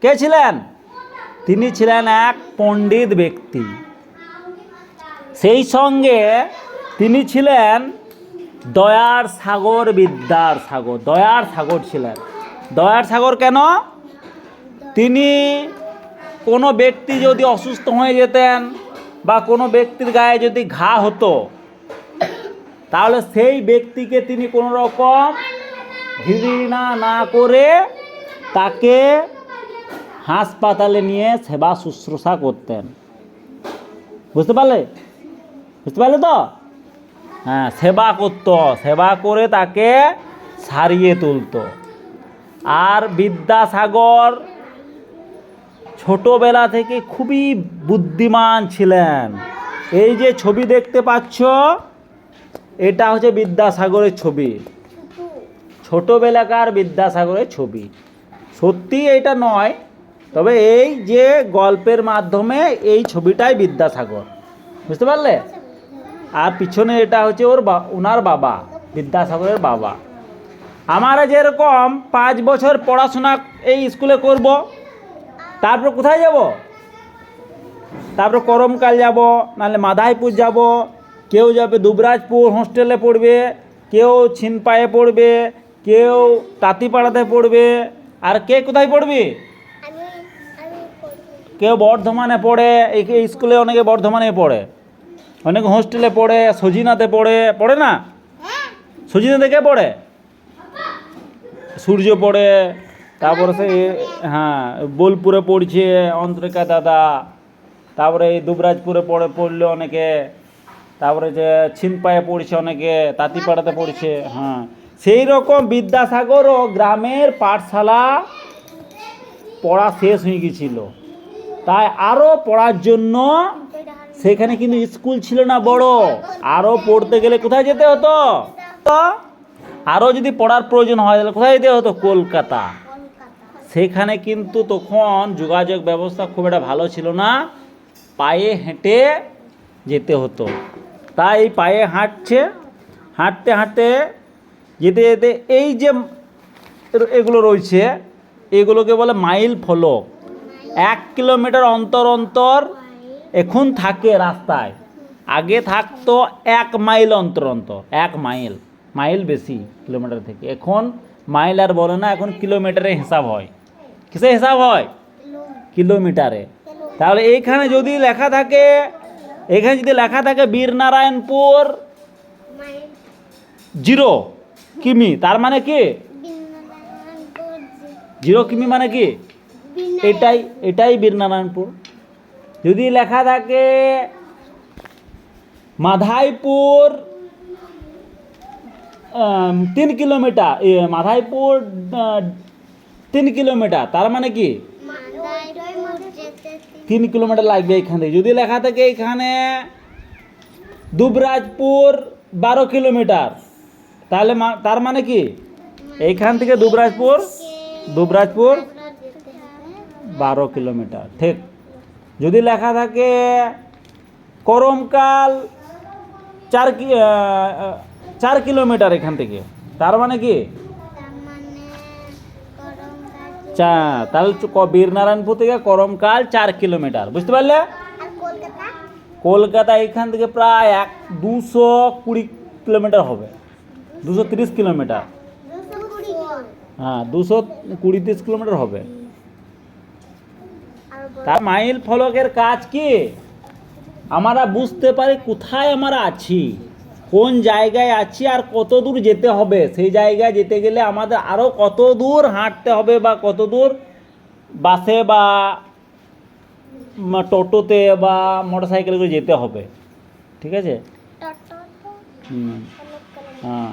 কে ছিলেন? তিনি ছিলেন এক পণ্ডিত ব্যক্তি। সেই সঙ্গে তিনি ছিলেন দয়ার সাগর বিদ্যার সাগর। দয়ার সাগর ছিলেন। দয়ার সাগর কেন? তিনি কোনো ব্যক্তি যদি অসুস্থ হয়ে যেতেন বা কোনো ব্যক্তির গায়ে যদি ঘা হতো, তাহলে সেই ব্যক্তিকে তিনি কোনো রকম ঘৃণা না করে তাকে হাসপাতালে নিয়ে সেবা শুশ্রূষা করতেন। বুঝতে পারলে? বুঝতে পারলে তো? হ্যাঁ সেবা করত। সেবা করে তাকে সারিয়ে তুলতো। আর বিদ্যাসাগর ছোটবেলা থেকে খুবই বুদ্ধিমান ছিলেন। এই যে ছবি দেখতে পাচ্ছ, এটা হচ্ছে বিদ্যাসাগরের ছবি। ছোটবেলাকার বিদ্যাসাগরের ছবি। সত্যি এটা নয় তবে এই যে গল্পের মাধ্যমে এই ছবিটাই বিদ্যাসাগর। বুঝতে পারলে? আর পিছনে এটা হচ্ছে ওর ওনার বাবা, বিদ্যাসাগরের বাবা। আমরা যেরকম পাঁচ বছর পড়াশোনা এই স্কুলে করব, তারপর কোথায় যাব? তারপর করমকাল যাব, নাহলে মাদাইপুর যাব, কেউ যাবে দুবরাজপুর হোস্টেলে পড়বে, কেউ ছিনপায়ে পড়বে, কেউ তাঁতিপাড়াতে পড়বে, আর কে কোথায় পড়বি? কেউ বর্ধমানে পড়ে, এই স্কুলে অনেকে বর্ধমানে পড়ে। অনেকে হোস্টেলে পড়ে, সজিনাতে পড়ে পড়ে না? সজিনাতে কে পড়ে? সূর্য পড়ে, তারপরে সে হ্যাঁ বোলপুরে পড়ছে অন্তরিকা দাদা, তারপরে এই দুবরাজপুরে পড়ে, পড়ল অনেকে, তারপরে যে ছিনপায়ে পড়ছে অনেকে, তাঁতিপাড়াতে পড়ছে হ্যাঁ। সেই রকম বিদ্যাসাগরও গ্রামের পাঠশালা পড়া শেষ হয়ে গেছিল। তাই আরও পড়ার জন্য সেখানে কিন্তু স্কুল ছিল না বড়। আরও পড়তে গেলে কোথায় যেতে হতো? আরও যদি পড়ার প্রয়োজন হয়, তাহলে কোথায় যেতে হতো? কলকাতা। সেখানে কিন্তু তখন যোগাযোগ ব্যবস্থা খুব একটা ভালো ছিল না। পায়ে হেঁটে যেতে হতো। তাই পায়ে হাঁটছে, হাঁটতে হাঁটতে যেতে যেতে এই যে এগুলো রয়েছে, এগুলোকে বলে মাইল ফলক। এক কিলোমিটার অন্তর অন্তর এখন থাকে রাস্তায়। আগে থাকতো এক মাইল অন্তর অন্তর এক মাইল মাইল বেশি কিলোমিটার থেকে। এখন মাইল আর বলে না এখন কিলোমিটারে হিসাব হয়। কিসে হিসাব হয়? কিলোমিটারে। তাহলে এইখানে যদি লেখা থাকে এখানে যদি লেখা থাকে বীরনারায়ণপুর জিরো কিমি তার মানে কি? জিরো কিমি মানে কি? এটাই এটাই বীরনারায়ণপুর। যদি লেখা থাকে, মাধাইপুর তিন কিলোমিটার মাধাইপুর তিন কিলোমিটার, তার মানে কি? তিন কিলোমিটার লাগবে এখান থেকে। যদি লেখা থাকে এখানে, দুবরাজপুর, বারো কিলোমিটার। তাহলে তার মানে কি? এইখান থেকে দুবরাজপুর দুবরাজপুর বারো কিলোমিটার ঠিক? যদি লেখা থাকে করমকাল চার কি চার কিলোমিটার এখান থেকে। তার মানে কি? চা তাহলে বীরনারায়ণপুর থেকে করমকাল চার কিলোমিটার বুঝতে পারলে? কলকাতা এখান থেকে প্রায় এক দুশো কুড়ি কিলোমিটার হবে। দুশো তিরিশ কিলোমিটার। হ্যাঁ দুশো কুড়ি তিরিশ কিলোমিটার হবে। তার মাইল ফলকের কাজ কি? আমরা বুঝতে পারি কোথায় আমরা আছি কোন জায়গায় আছি আর কত দূর যেতে হবে। সেই জায়গায় যেতে গেলে আমাদের আরও কত দূর হাঁটতে হবে বা কত দূর বাসে বা টোটোতে বা মোটর সাইকেলে করে যেতে হবে। ঠিক আছে? হুম। হ্যাঁ।